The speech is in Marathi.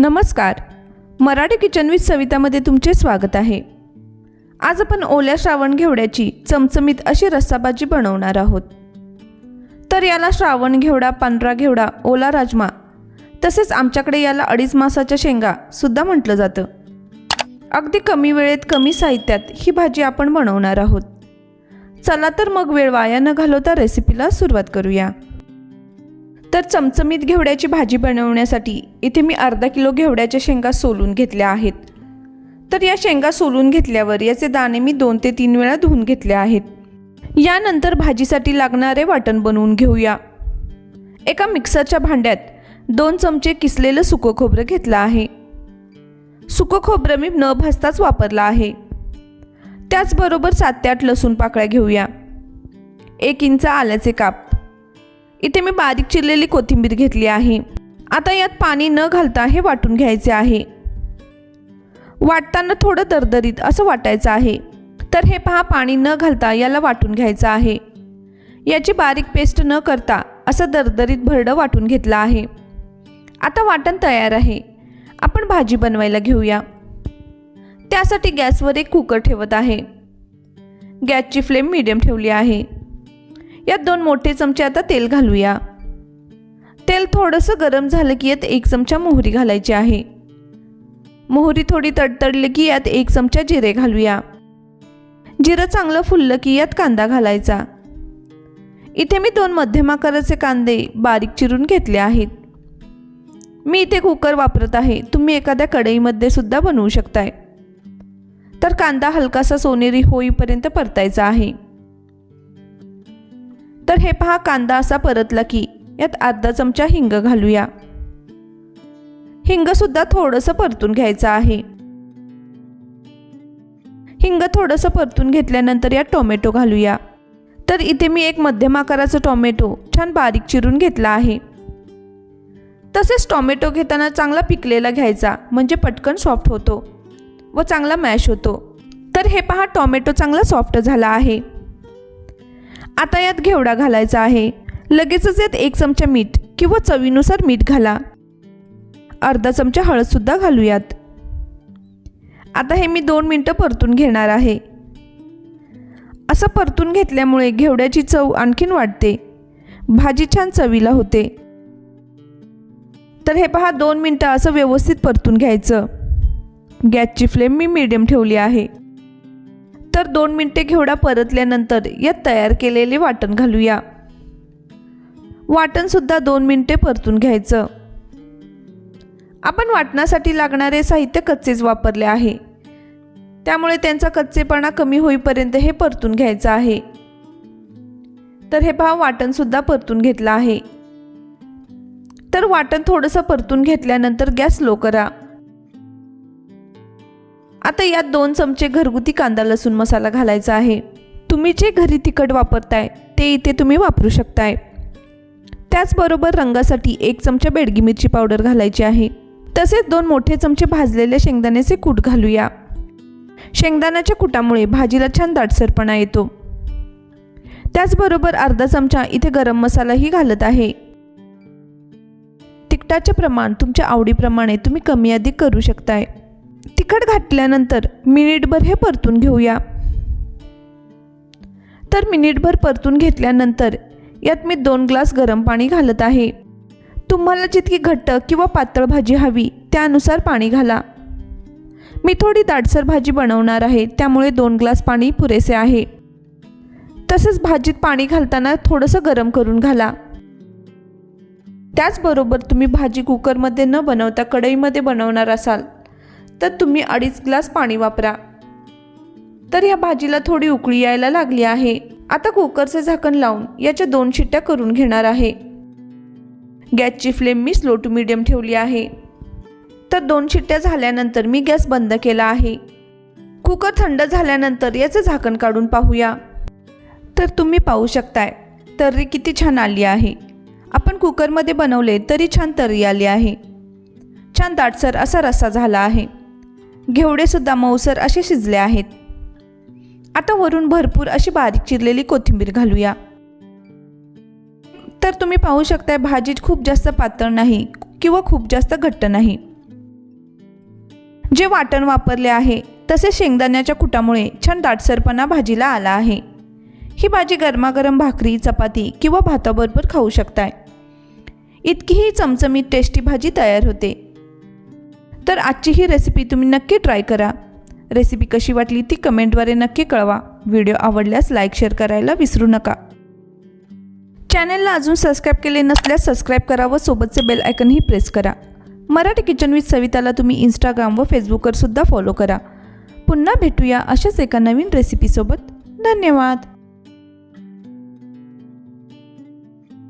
नमस्कार. मराठी किचन विथ सवितामध्ये तुमचे स्वागत आहे. आज आपण ओल्या श्रावण घेवड्याची चमचमीत अशी रस्साभाजी बनवणार आहोत. तर याला श्रावण घेवडा पांढरा घेवडा ओला राजमा तसेच आमच्याकडे याला अडीच मासाच्या शेंगा सुद्धा म्हटलं जातं. अगदी कमी वेळेत कमी साहित्यात ही भाजी आपण बनवणार आहोत. चला तर मग वेळ वाया न घालवता रेसिपीला सुरुवात करूया. तर चमचमीत घेवड्याची भाजी बनवण्यासाठी इथे मी अर्धा किलो घेवड्याच्या शेंगा सोलून घेतल्या आहेत. तर या शेंगा सोलून घेतल्यावर याचे दाणे मी दोन ते तीन वेळा धुवून घेतले आहेत. यानंतर भाजीसाठी लागणारे वाटण बनवून घेऊया. एका मिक्सरच्या भांड्यात दोन चमचे किसलेलं सुकं खोबरं घेतलं आहे. सुकं खोबरं मी न भाजताच वापरलं आहे. त्याचबरोबर सात ते आठ लसूण पाकळ्या घेऊया. एक इंच आल्याचे काप. इथे मी बारीक चिरलेली कोथिंबीर घेतली आहे. आता यात पाणी न घालता हे वाटून घ्यायचे आहे. वाटताना थोडं दरदरीत असं वाटायचं आहे. तर हे पहा पाणी न घालता याला वाटून घ्यायचं आहे. याची बारीक पेस्ट न करता असं दरदरीत भरडं वाटून घेतलं आहे. आता वाटण तयार आहे. आपण भाजी बनवायला घेऊया. त्यासाठी गॅसवर एक कुकर ठेवत आहे. गॅसची फ्लेम मीडियम ठेवली आहे. यात दोन मोठे चमचे आता तेल घालूया. तेल थोडंसं गरम झालं की यात एक चमचा मोहरी घालायची आहे. मोहरी थोडी तडतडली की यात एक चमचा जिरे घालूया. जिरं चांगलं फुललं की यात कांदा घालायचा. इथे मी दोन मध्यम आकाराचे कांदे बारीक चिरून घेतले आहेत. मी इथे कुकर वापरत आहे. तुम्ही एखाद्या कढईमध्ये सुद्धा बनवू शकताय. तर कांदा हलकासा सोनेरी होईपर्यंत परतायचा आहे. तर हे पहा कांदा असा परतला की यात अर्धा चमचा हिंग घालूया. हिंगसुद्धा थोडंसं परतून घ्यायचं आहे. हिंग थोडंसं परतून घेतल्यानंतर यात टोमॅटो घालूया. तर इथे मी एक मध्यम आकाराचा टोमॅटो छान बारीक चिरून घेतला आहे. तसेच टोमॅटो घेताना चांगला पिकलेला घ्यायचा म्हणजे पटकन सॉफ्ट होतो व चांगला मॅश होतो. तर हे पहा टोमॅटो चांगला सॉफ्ट झाला आहे. आता यात घेवडा घालायचा आहे. लगेचच यात एक चमचा मीठ किंवा चवीनुसार मीठ घाला. अर्धा चमचा हळदसुद्धा घालूयात आता हे मी दोन मिनटं परतून घेणार आहे. असं परतून घेतल्यामुळे घेवड्याची चव आणखीन वाढते. भाजी छान चवीला होते. तर हे पहा दोन मिनटं असं व्यवस्थित परतून घ्यायचं. गॅसची फ्लेम मी मीडियम ठेवली आहे. तर दोन मिनटे घेवडा परतल्यानंतर यात तयार केलेले वाटण घालूया. वाटणसुद्धा दोन मिनटे परतून घ्यायचं. आपण वाटणासाठी लागणारे साहित्य कच्चेच वापरले आहे. त्यामुळे त्यांचा कच्चेपणा कमी होईपर्यंत हे परतून घ्यायचं आहे. तर हे पहा वाटणसुद्धा परतून घेतलं आहे. तर वाटण थोडंसं परतून घेतल्यानंतर गॅस लो करा. आता यात दोन चमचे घरगुती कांदा लसूण मसाला घालायचा आहे. तुम्ही जे घरी तिखट वापरताय ते इथे तुम्ही वापरू शकताय. त्याचबरोबर रंगासाठी एक चमचा बेडगी मिरची पावडर घालायची आहे. तसेच दोन मोठे चमचे भाजलेले शेंगदाण्याचे कूट घालूया. शेंगदाण्याच्या कुटामुळे भाजीला छान दाटसरपणा येतो. त्याचबरोबर अर्धा चमचा इथे गरम मसालाही घालत आहे. तिखटाचे प्रमाण तुमच्या आवडीप्रमाणे तुम्ही कमी अधिक करू शकताय. तिखट घातल्यानंतर मिनिटभर हे परतून घेऊया. तर मिनिटभर परतून घेतल्यानंतर यात मी दोन ग्लास गरम पाणी घालत आहे. तुम्हाला जितकी घट्ट किंवा पातळ भाजी हवी त्यानुसार पाणी घाला. मी थोडी दाटसर भाजी बनवणार आहे त्यामुळे दोन ग्लास पाणी पुरेसे आहे. तसंच भाजीत पाणी घालताना थोडंसं गरम करून घाला. त्याचबरोबर तुम्ही भाजी कुकरमध्ये न बनवता कढईमध्ये बनवणार असाल. तर तुम्ही अडीच ग्लास पाणी वापरा. तर या भाजीला थोडी उकळी यायला लागली आहे. आता कुकरचं झाकण लावून याच्या दोन शिट्ट्या करून घेणार आहे. गॅसची फ्लेम मी स्लो टू मिडियम ठेवली आहे. तर दोन शिट्ट्या झाल्यानंतर मी गॅस बंद केला आहे. कुकर थंड झाल्यानंतर याचं झाकण काढून पाहूया. तर तुम्ही पाहू शकताय तर्री किती छान आली आहे. आपण कुकरमध्ये बनवले तरी छान तर्री आली आहे. छान दाटसर असा रस्सा झाला आहे. घेवडेसुद्धा मऊसर असे शिजले आहेत. आता वरून भरपूर अशी बारीक चिरलेली कोथिंबीर घालूया. तर तुम्ही पाहू शकताय भाजी खूप जास्त पातळ नाही किंवा खूप जास्त घट्ट नाही. जे वाटण वापरले आहे तसे शेंगदाण्याच्या कुटामुळे छान दाटसरपणा भाजीला आला आहे. ही भाजी गरमागरम भाकरी चपाती किंवा भाताबरोबर खाऊ शकताय. इतकीही चमचमीत टेस्टी भाजी तयार होते. तर आजची ही रेसिपी तुम्ही नक्की ट्राय करा. रेसिपी कशी वाटली ती कमेंटद्वारे नक्की कळवा. व्हिडिओ आवडल्यास लाईक शेअर करायला विसरू नका. चॅनलला अजून सबस्क्राईब केले नसल्यास सबस्क्राईब करा व सोबतचे बेल आयकनही प्रेस करा. मराठी किचन विथ सविताला तुम्ही इंस्टाग्राम व फेसबुकवर सुद्धा फॉलो करा. पुन्हा भेटूया अशाच एका नवीन रेसिपीसोबत धन्यवाद!